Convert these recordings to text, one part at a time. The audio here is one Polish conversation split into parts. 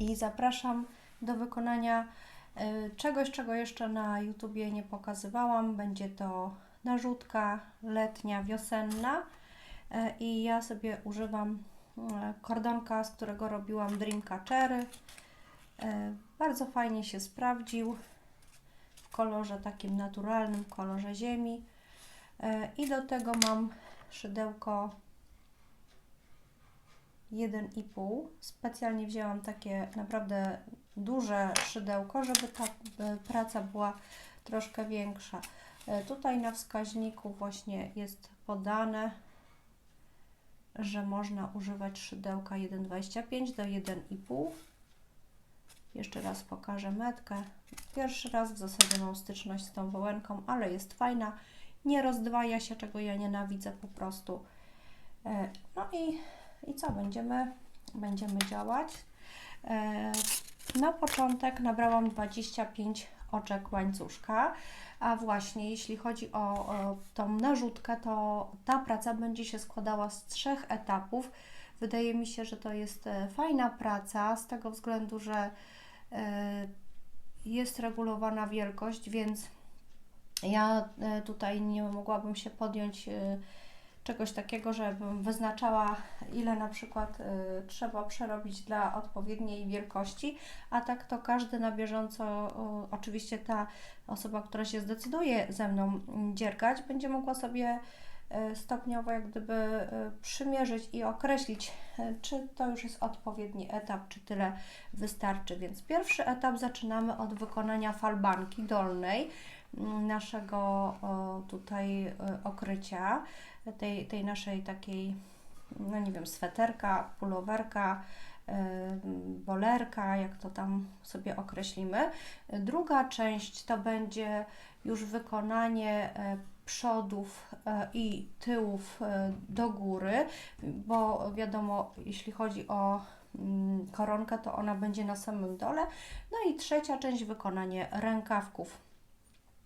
i zapraszam do wykonania y, czegoś, czego jeszcze na YouTubie nie pokazywałam. Będzie to narzutka letnia, wiosenna y, i ja sobie używam y, kordonka, z którego robiłam Dreamcatchery. Bardzo fajnie się sprawdził w kolorze takim naturalnym, kolorze ziemi. I do tego mam szydełko 1,5. Specjalnie wzięłam takie naprawdę duże szydełko, żeby ta praca była troszkę większa. E, Tutaj na wskaźniku właśnie jest podane, że można używać szydełka 1,25 do 1,5. Jeszcze raz pokażę metkę. Pierwszy raz w zasadzie mam styczność z tą wołenką, ale jest fajna. Nie rozdwaja się, czego ja nienawidzę po prostu. E, No i i co, będziemy, będziemy działać. E, Na początek nabrałam 25 oczek łańcuszka, a właśnie jeśli chodzi o, o tą narzutkę, to ta praca będzie się składała z trzech etapów. Wydaje mi się, że to jest e, fajna praca z tego względu, że e, jest regulowana wielkość, więc ja tutaj nie mogłabym się podjąć czegoś takiego, żebym wyznaczała, ile na przykład y, trzeba przerobić dla odpowiedniej wielkości, a tak to każdy na bieżąco, y, oczywiście ta osoba, która się zdecyduje ze mną dziergać, będzie mogła sobie y, stopniowo jak gdyby y, przymierzyć i określić, y, czy to już jest odpowiedni etap, czy tyle wystarczy. Więc pierwszy etap zaczynamy od wykonania falbanki dolnej mm, naszego tutaj y, okrycia tej, tej naszej takiej, no nie wiem, sweterka, pulowerka, bolerka, jak to tam sobie określimy. Druga część to będzie już wykonanie e, przodów e, i tyłów e, do góry, bo wiadomo, jeśli chodzi o mm, koronkę, to ona będzie na samym dole. No i trzecia część wykonanie rękawków.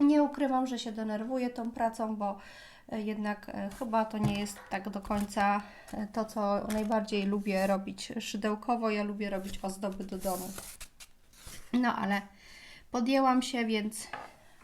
Nie ukrywam, że się denerwuję tą pracą, bo jednak e, chyba to nie jest tak do końca e, to, co najbardziej lubię robić szydełkowo. Ja lubię robić ozdoby do domu. No ale podjęłam się, więc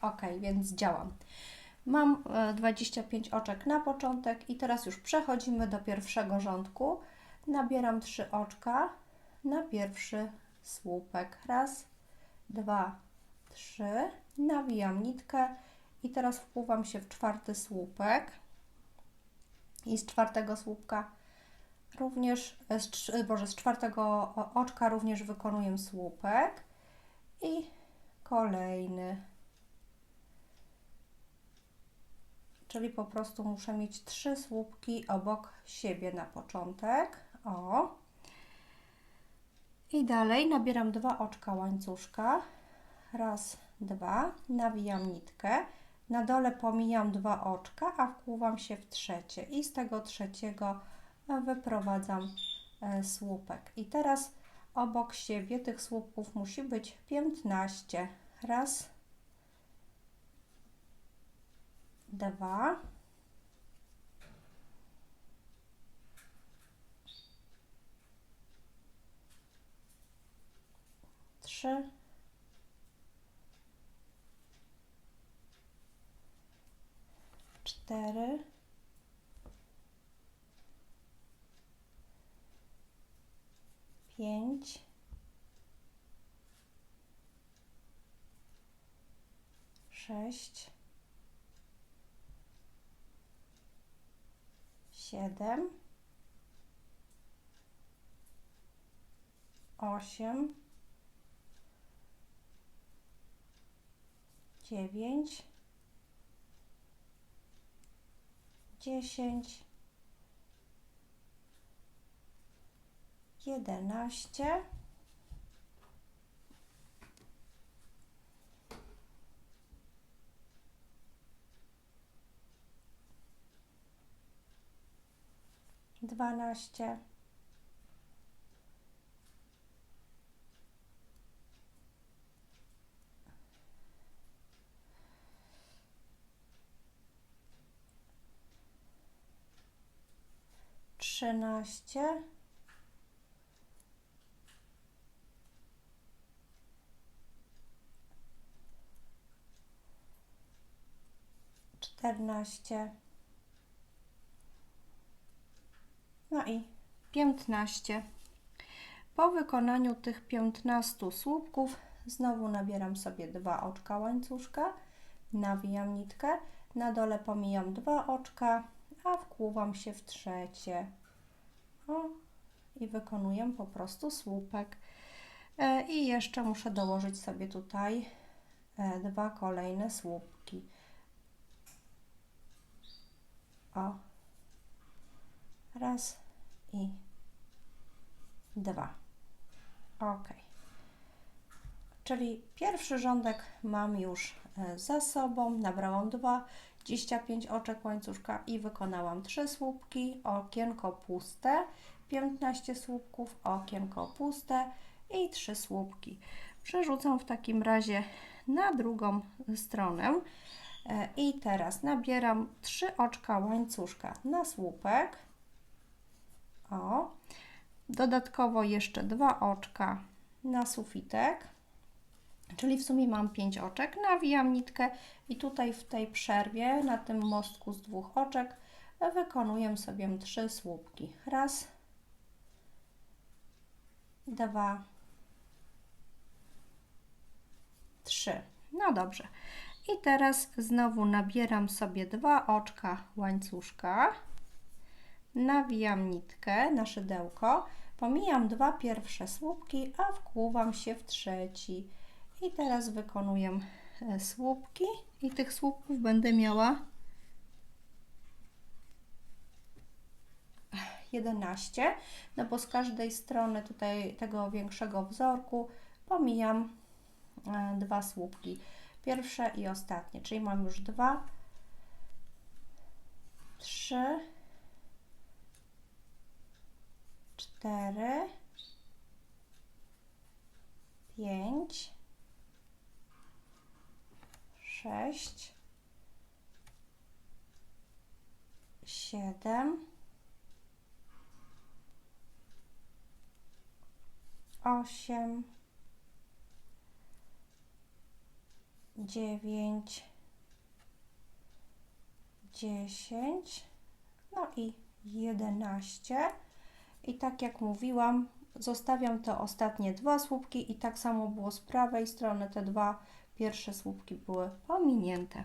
ok, więc działam. Mam e, 25 oczek na początek i teraz już przechodzimy do pierwszego rządku. Nabieram 3 oczka na pierwszy słupek. Raz, dwa, trzy. Nawijam nitkę i teraz wpływam się w czwarty słupek. I z czwartego słupka również, e, z, trz- Boże, z czwartego oczka również wykonuję słupek i kolejny. Czyli po prostu muszę mieć trzy słupki obok siebie na początek. O. I dalej nabieram dwa oczka łańcuszka. Raz, dwa. Nawijam nitkę. Na dole pomijam dwa oczka, a wkłuwam się w trzecie. I z tego trzeciego e, wyprowadzam e, słupek. I teraz obok siebie tych słupków musi być 15. Raz, dwa. Trzy. Cztery. Pięć. Sześć. siedem, osiem, dziewięć, dziesięć, jedenaście. dwanaście, 15. Czternaście. No i piętnaście. Po wykonaniu tych 15 słupków znowu nabieram sobie dwa oczka łańcuszka, nawijam nitkę, na dole pomijam dwa oczka, a wkłuwam się w trzecie. O, i wykonuję po prostu słupek. E, I jeszcze muszę dołożyć sobie tutaj e, dwa kolejne słupki. O, raz i dwa. Ok. Czyli pierwszy rządek mam już e, za sobą. Nabrałam 25 oczek łańcuszka i wykonałam 3 słupki, okienko puste, 15 słupków, okienko puste i 3 słupki. Przerzucam w takim razie na drugą stronę e, i teraz nabieram 3 oczka łańcuszka na słupek. O, dodatkowo jeszcze dwa oczka na sufitek, czyli w sumie mam 5 oczek. Nawijam nitkę i tutaj w tej przerwie na tym mostku z dwóch oczek wykonuję sobie trzy słupki. Raz, dwa, trzy. No dobrze. I teraz znowu nabieram sobie dwa oczka łańcuszka, nawijam nitkę na szydełko, pomijam dwa pierwsze słupki, a wkłuwam się w trzeci. I teraz wykonuję e, słupki i tych słupków będę miała 11, no bo z każdej strony tutaj tego większego wzorku pomijam e, dwa słupki. Pierwsze i ostatnie, czyli mam już dwa, trzy, cztery, pięć, sześć, siedem, osiem, dziewięć, dziesięć, no i jedenaście. I tak jak mówiłam, zostawiam te ostatnie dwa słupki i tak samo było z prawej strony, te dwa pierwsze słupki były pominięte.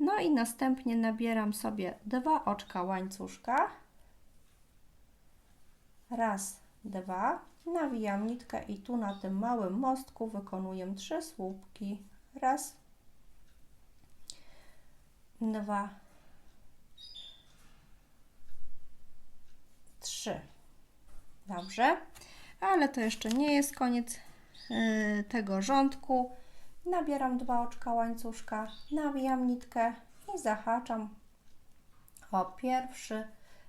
No i następnie nabieram sobie dwa oczka łańcuszka. Raz, dwa. Nawijam nitkę i tu na tym małym mostku wykonuję trzy słupki. Raz, dwa, trzy. Dobrze, ale to jeszcze nie jest koniec yy, tego rządku. Nabieram dwa oczka łańcuszka, nawijam nitkę i zahaczam o pierwszy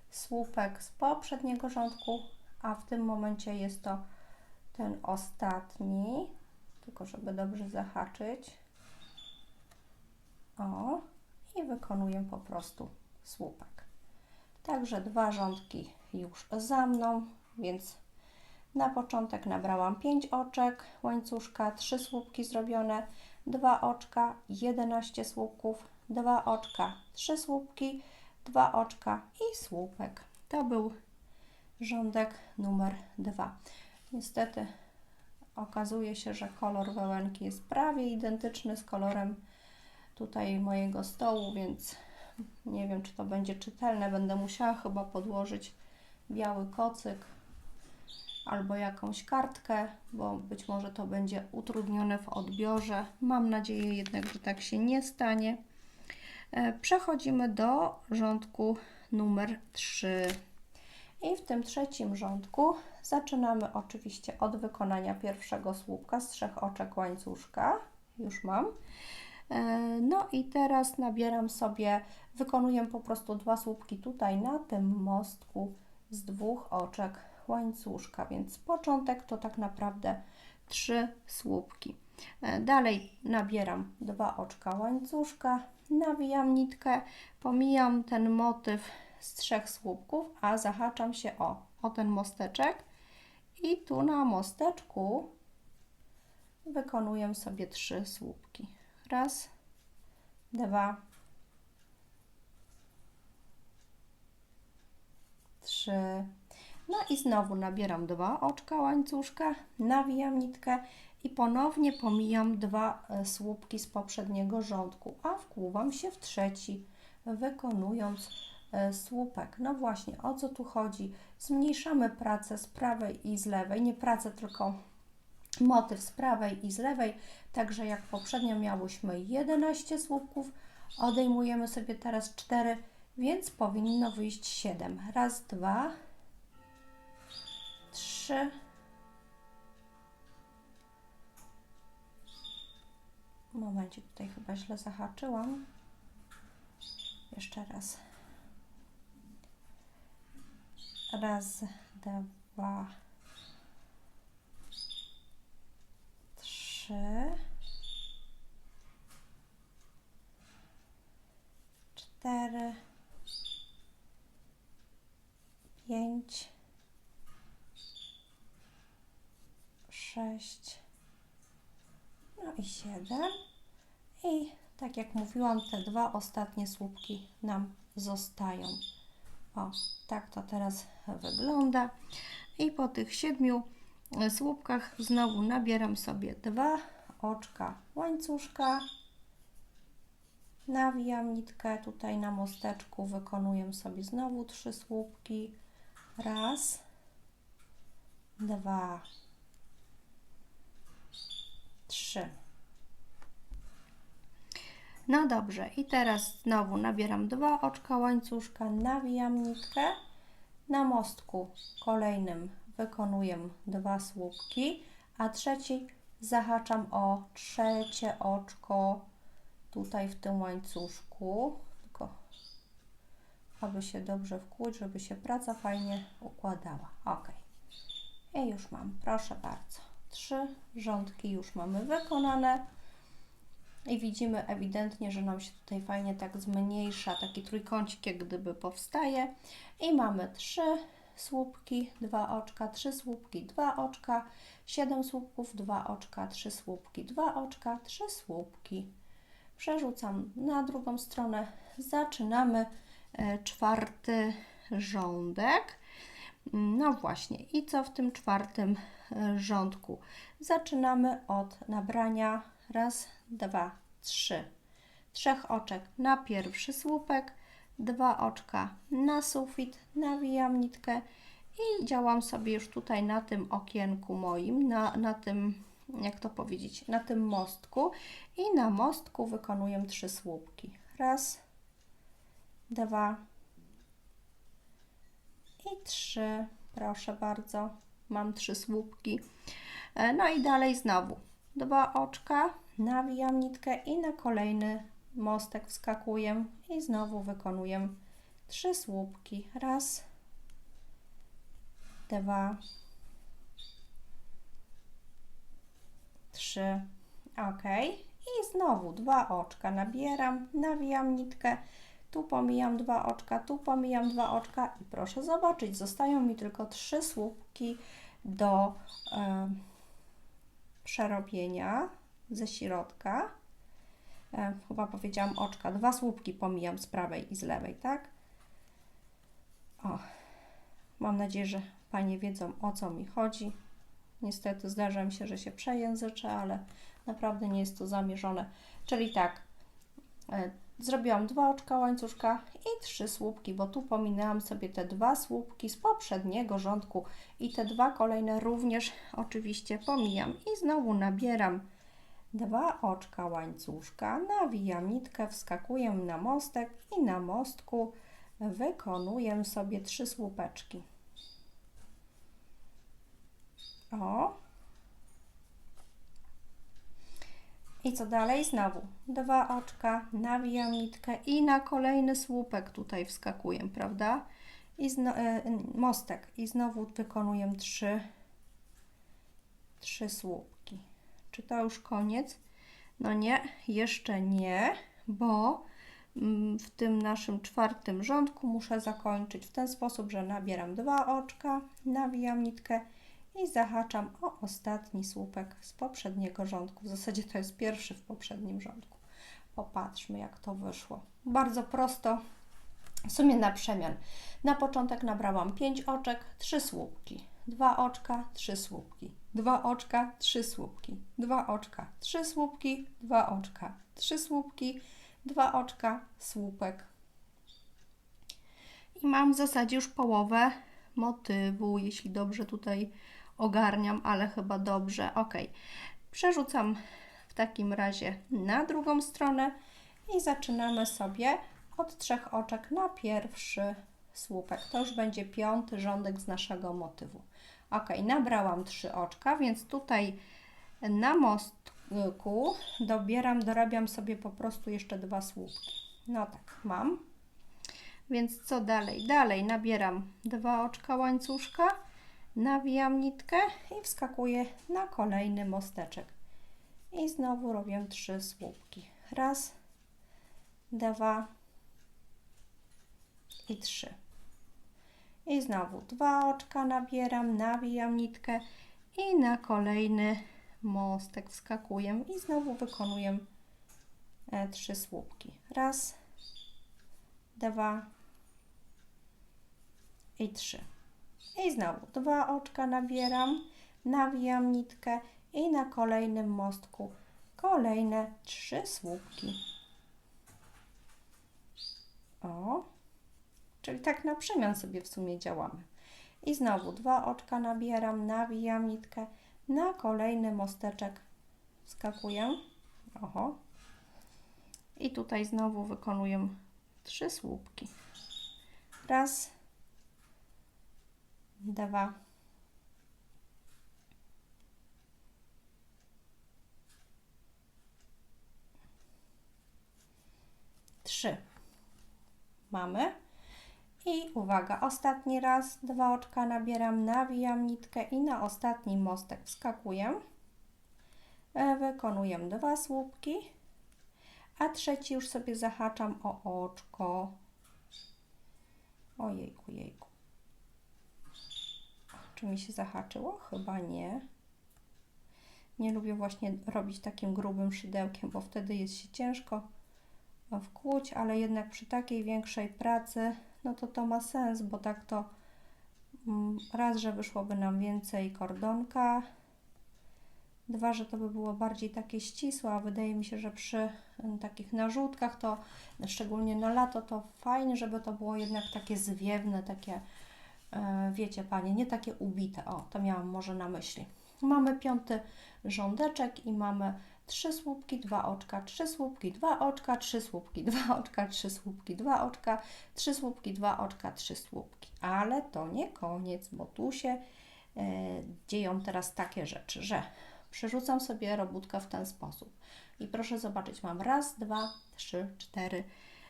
słupek z poprzedniego rządku, a w tym momencie jest to ten ostatni, tylko żeby dobrze zahaczyć. O, i wykonuję po prostu słupek. Także dwa rządki już za mną, więc na początek nabrałam 5 oczek łańcuszka, 3 słupki zrobione, 2 oczka, 11 słupków, 2 oczka, 3 słupki, 2 oczka i słupek. To był rządek numer 2. Niestety okazuje się, że kolor wełenki jest prawie identyczny z kolorem tutaj mojego stołu, więc nie wiem, czy to będzie czytelne. Będę musiała chyba podłożyć biały kocyk albo jakąś kartkę, bo być może to będzie utrudnione w odbiorze. Mam nadzieję jednak, że tak się nie stanie. E, przechodzimy do rządku numer 3. I w tym trzecim rządku zaczynamy oczywiście od wykonania pierwszego słupka z trzech oczek łańcuszka. Już mam. E, no i teraz nabieram sobie, wykonuję po prostu dwa słupki tutaj na tym mostku z dwóch oczek łańcuszka, więc początek to tak naprawdę 3 słupki. E, dalej nabieram dwa oczka łańcuszka, nawijam nitkę, pomijam ten motyw z trzech słupków, a zahaczam się o, o ten mosteczek i tu na mosteczku wykonuję sobie trzy słupki. Raz, dwa, trzy, no i znowu nabieram dwa oczka łańcuszka, nawijam nitkę i ponownie pomijam dwa e, słupki z poprzedniego rządku, a wkłuwam się w trzeci, wykonując e, słupek. No właśnie, o co tu chodzi? Zmniejszamy pracę z prawej i z lewej, nie pracę, tylko motyw z prawej i z lewej, także jak poprzednio miałyśmy 11 słupków, odejmujemy sobie teraz 4, więc powinno wyjść 7. Raz, dwa, trzy, momencie, tutaj chyba źle zahaczyłam. Jeszcze raz. Raz, dwa, trzy, cztery, 6, no i 7. I tak jak mówiłam, te dwa ostatnie słupki nam zostają. O, tak to teraz wygląda. I po tych siedmiu e, słupkach znowu nabieram sobie dwa oczka łańcuszka. Nawijam nitkę tutaj na mosteczku, wykonuję sobie znowu trzy słupki. Raz, dwa, trzy. No dobrze, i teraz znowu nabieram dwa oczka łańcuszka, nawijam nitkę. Na mostku kolejnym wykonuję dwa słupki, a trzeci zahaczam o trzecie oczko tutaj w tym łańcuszku, tylko aby się dobrze wkłuć, żeby się praca fajnie układała. Ok. I już mam, proszę bardzo. Trzy rządki już mamy wykonane i widzimy ewidentnie, że nam się tutaj fajnie tak zmniejsza, taki trójkącik jak gdyby powstaje i mamy trzy słupki, dwa oczka, trzy słupki, dwa oczka, siedem słupków, dwa oczka, trzy słupki, dwa oczka, trzy słupki. Przerzucam na drugą stronę, zaczynamy e, czwarty rządek. No właśnie, i co w tym czwartym rządku? Zaczynamy od nabrania raz, dwa, trzy. Trzech oczek na pierwszy słupek, dwa oczka na sufit, nawijam nitkę i działam sobie już tutaj na tym okienku moim, na, na tym, jak to powiedzieć, na tym mostku i na mostku wykonuję trzy słupki. Raz, dwa i trzy. Proszę bardzo, mam trzy słupki. E, no i dalej znowu dwa oczka, nawijam nitkę i na kolejny mostek wskakuję i znowu wykonuję trzy słupki. Raz, dwa, trzy. Ok. I znowu dwa oczka nabieram, nawijam nitkę, tu pomijam dwa oczka, tu pomijam dwa oczka i proszę zobaczyć, zostają mi tylko trzy słupki do przerobienia ze środka. E, chyba powiedziałam oczka, dwa słupki pomijam z prawej i z lewej, tak? O, mam nadzieję, że Panie wiedzą o co mi chodzi. Niestety zdarza mi się, że się przejęzyczę, ale naprawdę nie jest to zamierzone. Czyli tak, e, zrobiłam dwa oczka łańcuszka i trzy słupki, bo tu pominęłam sobie te dwa słupki z poprzedniego rządku i te dwa kolejne również oczywiście pomijam i znowu nabieram dwa oczka łańcuszka, nawijam nitkę, wskakuję na mostek i na mostku wykonuję sobie trzy słupeczki. O, I co dalej? Znowu dwa oczka, nawijam nitkę i na kolejny słupek tutaj wskakuję, prawda? I e, mostek i znowu wykonuję trzy, trzy słupki. Czy to już koniec? No nie, jeszcze nie, bo mm, w tym naszym czwartym rządku muszę zakończyć w ten sposób, że nabieram dwa oczka, nawijam nitkę i zahaczam o ostatni słupek z poprzedniego rządku. W zasadzie to jest pierwszy w poprzednim rządku. Popatrzmy, jak to wyszło. Bardzo prosto W sumie na przemian. Na początek nabrałam 5 oczek, 3 słupki. 2 oczka, 3 słupki. 2 oczka, 3 słupki. 2 oczka, 3 słupki. 2 oczka, 3 słupki. 2 oczka, słupek. I mam w zasadzie już połowę motywu, jeśli dobrze tutaj ogarniam, ale chyba dobrze. Ok. Przerzucam w takim razie na drugą stronę i zaczynamy sobie od trzech oczek na pierwszy słupek. To już będzie piąty rządek z naszego motywu. Ok, nabrałam trzy oczka, więc tutaj na mostku dobieram, dorabiam sobie po prostu jeszcze dwa słupki. No tak, mam. Więc co dalej? Dalej nabieram dwa oczka łańcuszka, nawijam nitkę i wskakuję na kolejny mosteczek. I znowu robię trzy słupki. Raz, dwa i trzy. I znowu dwa oczka nabieram, nawijam nitkę i na kolejny mostek wskakuję i znowu wykonuję e, trzy słupki. Raz, dwa i trzy. I znowu dwa oczka nabieram, nawijam nitkę i na kolejnym mostku kolejne trzy słupki. O, czyli tak na przemian sobie w sumie działamy. I znowu dwa oczka nabieram, nawijam nitkę, na kolejny mosteczek wskakuję. Oho. I tutaj znowu wykonuję trzy słupki. Raz, dwa, trzy. Mamy. I uwaga, ostatni raz, dwa oczka nabieram, nawijam nitkę i na ostatni mostek wskakuję. E, wykonuję dwa słupki, a trzeci już sobie zahaczam o oczko. Ojejku, jejku. Czy mi się zahaczyło? Chyba nie. Nie lubię właśnie robić takim grubym szydełkiem, bo wtedy jest się ciężko wkłuć, ale jednak przy takiej większej pracy, no to to ma sens, bo tak to mm, raz, że wyszłoby nam więcej kordonka, dwa, że to by było bardziej takie ścisłe, a wydaje mi się, że przy takich narzutkach to, szczególnie na lato, to fajnie, żeby to było jednak takie zwiewne, takie, e, wiecie Panie, nie takie ubite, o, to miałam może na myśli. Mamy piąty rządeczek i mamy trzy słupki, dwa oczka, trzy słupki, dwa oczka, trzy słupki, dwa oczka, trzy słupki, dwa oczka, trzy słupki, dwa oczka, trzy słupki. Ale to nie koniec, bo tu się e, dzieją teraz takie rzeczy, że przerzucam sobie robótkę w ten sposób. I proszę zobaczyć, mam raz, dwa, trzy, cztery,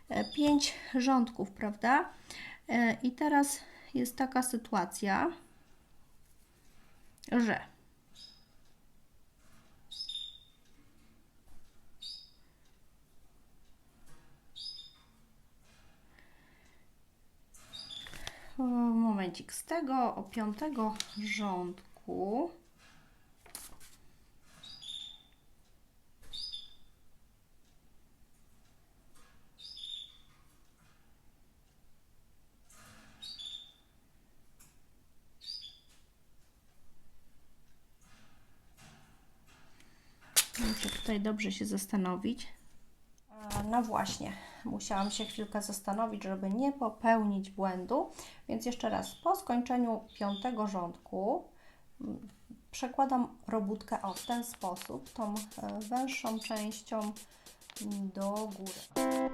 e, pięć rządków, prawda? E, I teraz jest taka sytuacja, że momencik z tego o piątego rządku Muszę tutaj dobrze się zastanowić. No właśnie, musiałam się chwilkę zastanowić, żeby nie popełnić błędu. Więc jeszcze raz, po skończeniu piątego rządku mm, przekładam robótkę o w ten sposób, tą e, węższą częścią do góry.